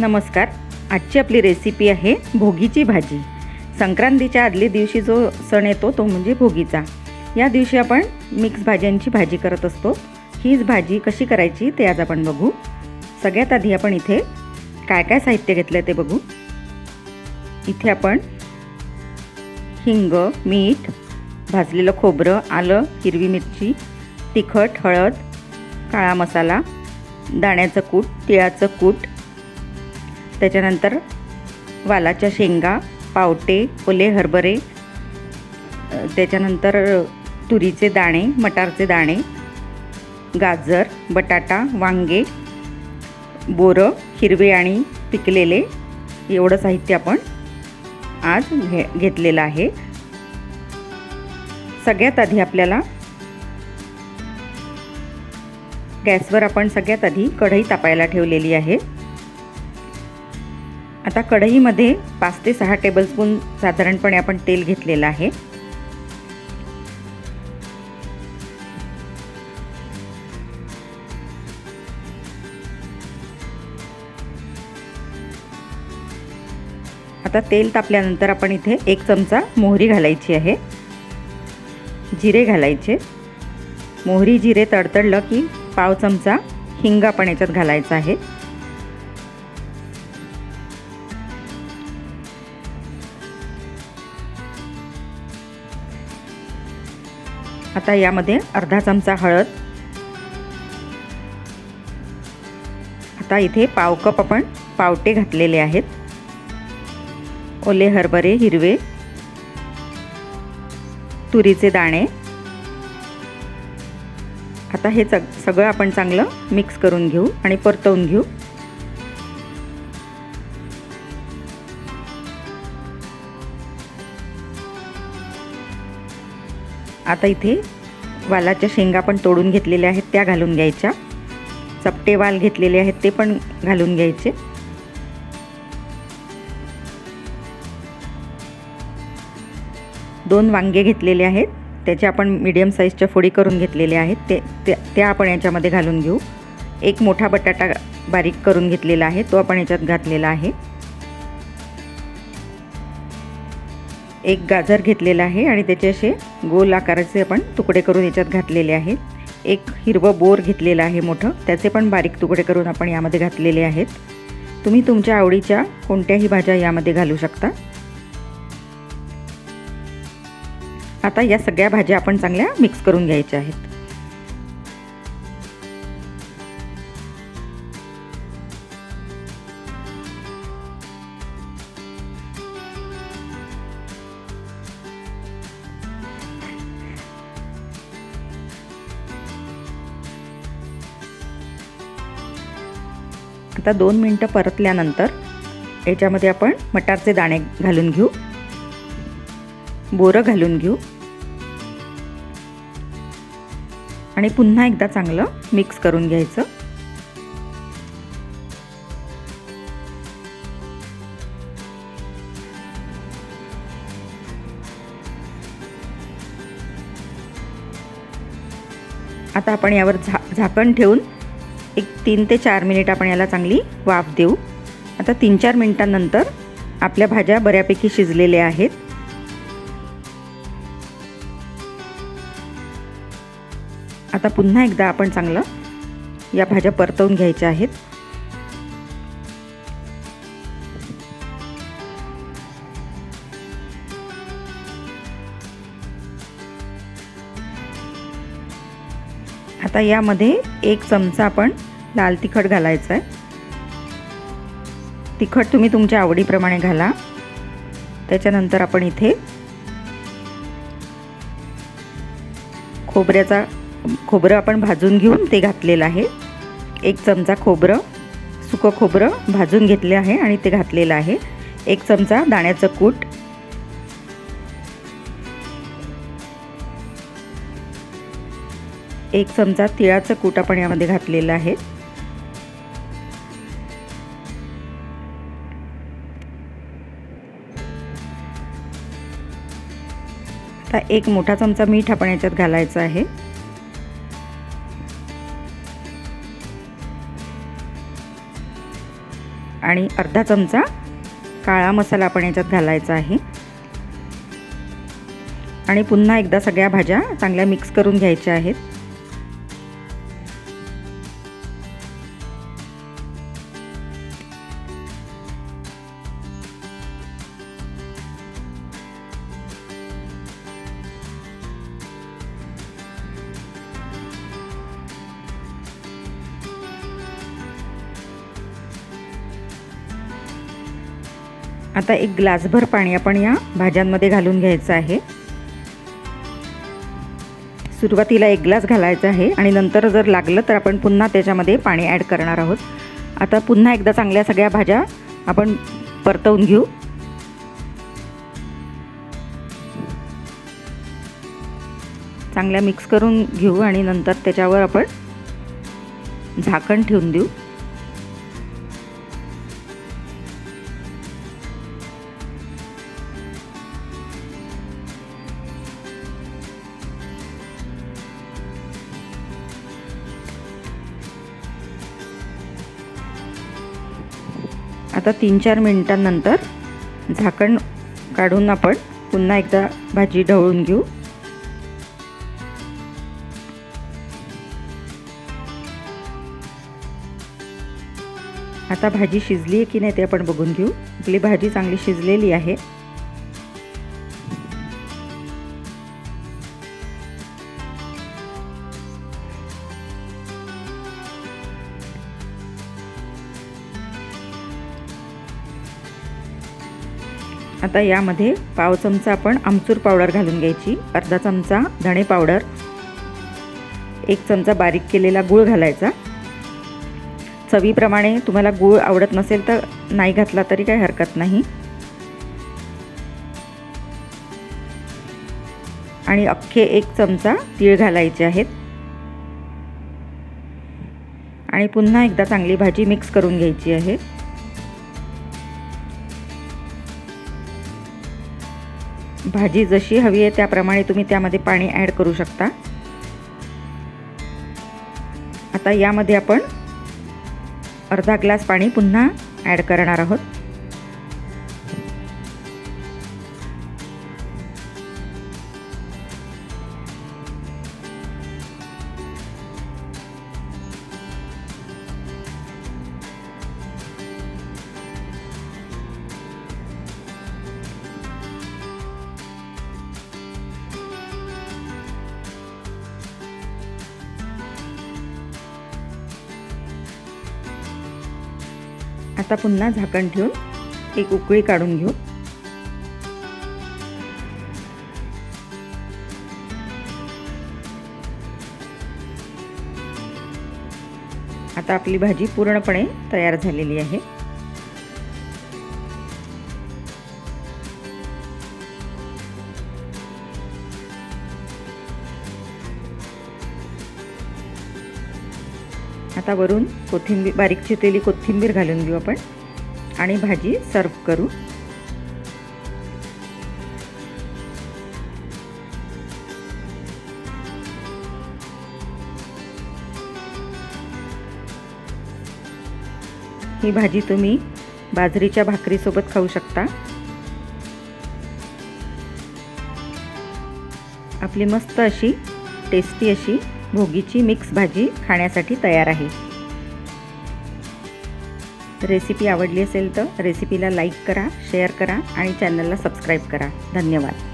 नमस्कार. आजची आपली रेसिपी आहे भोगीची भाजी. संक्रांतीच्या आदल्या दिवशी जो सण येतो तो म्हणजे भोगीचा. या दिवशी आपण मिक्स भाज्यांची भाजी करत असतो. हीच भाजी कशी करायची ते आज आपण बघू. सगळ्यात आधी आपण इथे काय काय साहित्य घेतलं ते बघू. इथे आपण हिंग मीठ भाजलेलं खोबरं आलं हिरवी मिरची तिखट हळद काळा मसाला दाण्याचं कूट तिळाचं कूट त्याच्यानंतर वालाच्या शेंगा पावटे ओले हरभरे त्याच्यानंतर तुरीचे दाणे मटारचे दाणे गाजर बटाटा वांगे बोरं हिरवे आणि पिकलेले एवढं साहित्य आपण आज घे घेतलेलं आहे. सगळ्यात आधी आपल्याला गॅसवर आपण सगळ्यात आधी कढई तापायला ठेवलेली आहे. आता कढईमध्ये पाच ते सहा टेबलस्पून साधारणपणे आपण तेल घेतलेलं आहे. आता तेल तापल्यानंतर आपण इथे एक चमचा मोहरी घालायची आहे. जिरे घालायचे. मोहरी जिरे तडतडलं की पाव चमचा हिंग आपण याच्यात घालायचा आहे. आता यामध्ये अर्धा चमचा हळद. आता इथे पाव कप आपण पावटे घातलेले आहेत. ओले हरभरे हिरवे तुरीचे दाणे. आता हे सग सगळं आपण चांगलं मिक्स करून घेऊ आणि परतवून घेऊ. आता इथे वालाच्या शेंगा पण तोडून घेतलेल्या आहेत त्या घालून घ्यायच्या. चपटे वाल घेतलेले आहेत ते पण घालून घ्यायचे. दोन वांगे घेतलेले आहेत त्याचे आपण मीडियम साईजच्या फोडी करून घेतलेल्या आहेत ते त्या त्या आपण याच्यामध्ये घालून घेऊ. एक मोठा बटाटा बारीक करून घेतलेला आहे तो आपण याच्यात घातलेला आहे. एक गाजर घेतलेला आहे आणि त्याचे असे गोल आकाराचे आपण तुकडे करून याच्यात घातलेले आहेत. एक हिरवं बोर घेतलेलं आहे मोठं. त्याचे पण बारीक तुकडे करून आपण यामध्ये घातलेले आहेत. तुम्ही तुमच्या आवडीच्या कोणत्याही भाज्या यामध्ये घालू शकता. आता या सगळ्या भाज्या आपण चांगल्या मिक्स करून घ्यायच्या आहेत. आता दोन मिनटं परतल्यानंतर याच्यामध्ये आपण मटारचे दाणे घालून घेऊ. बोरं घालून घेऊ. आणि पुन्हा एकदा चांगलं मिक्स करून घ्यायचं. आता आपण यावर झा झाकण ठेवून एक तीन ते चार मिनिट आपण याला चांगली वाफ देऊ. आता तीन चार मिनटानंतर आपल्या भाज्या बऱ्यापैकी शिजलेल्या आहेत. आता पुन्हा एकदा आपण चांगलं या भाज्या परतवून घ्यायच्या आहेत. आता यामध्ये एक चमचा आपण लाल तिखट घालायचं आहे. तिखट तुम्ही तुमच्या आवडीप्रमाणे घाला. त्याच्यानंतर आपण इथे खोबऱ्याचा खोबरं आपण भाजून घेऊन ते घातलेलं आहे. एक चमचा खोबरं सुकं खोबरं भाजून घेतले आहे आणि ते घातलेलं आहे. एक चमचा दाण्याचं कूट एक चमचा तिळाचं कूट आपण यामध्ये घातलेलं आहे. आता एक मोठा चमचा मीठ आपण याच्यात घालायचं आहे. आणि अर्धा चमचा काळा मसाला आपण याच्यात घालायचा आहे. आणि पुन्हा एकदा सगळ्या भाज्या चांगल्या मिक्स करून घ्यायच्या आहेत. आता एक ग्लासभर पाणी आपण या भाज्यांमध्ये घालून घ्यायचं आहे. सुरुवातीला एक ग्लास घालायचा आहे आणि नंतर जर लागलं तर आपण पुन्हा त्याच्यामध्ये पाणी ॲड करणार आहोत. आता पुन्हा एकदा चांगल्या सगळ्या भाज्या आपण परतवून घेऊ. चांगल्या मिक्स करून घेऊ आणि नंतर त्याच्यावर आपण झाकण ठेवून देऊ. आता तीन चार मिनटांनंतर झाकण काढून आपण पुन्हा एकदा भाजी ढवळून घेऊ. आता भाजी शिजली आहे की नाही ते आपण बघून घेऊ. आपली भाजी चांगली शिजलेली आहे. आता यामध्ये पाव चमचा आपण आमचूर पावडर घालून घ्यायची. अर्धा चमचा धणे पावडर एक चमचा बारीक केलेला गूळ घालायचा. चवीप्रमाणे तुम्हाला गूळ आवडत नसेल तर नाही घातला तरी काही हरकत नाही. आणि अख्खे एक चमचा तीळ घालायचे आहेत. आणि पुन्हा एकदा चांगली भाजी मिक्स करून घ्यायची आहे. भाजी जशी हवी आहे त्याप्रमाणे तुम्ही त्यामध्ये पाणी ॲड करू शकता. आता यामध्ये आपण अर्धा ग्लास पाणी पुन्हा ॲड करणार आहोत. आता पुन्हा झाकण ठेवून एक उकळी काढून घेऊ. आता आपली भाजी पूर्णपणे तयार झालेली आहे. आता वरून कोथिंबीर बारीक चिरलेली कोथिंबीर घालून घेऊ आपण आणि भाजी सर्व करू. ही भाजी तुम्ही बाजरीच्या भाकरीसोबत खाऊ शकता. आपली मस्त अशी टेस्टी अशी भोगीची मिक्स भाजी खाण्यासाठी तयार आहे. रेसिपी आवडली असेल तर रेसिपीला लाईक करा शेअर करा आणि चॅनलला सबस्क्राईब करा. धन्यवाद.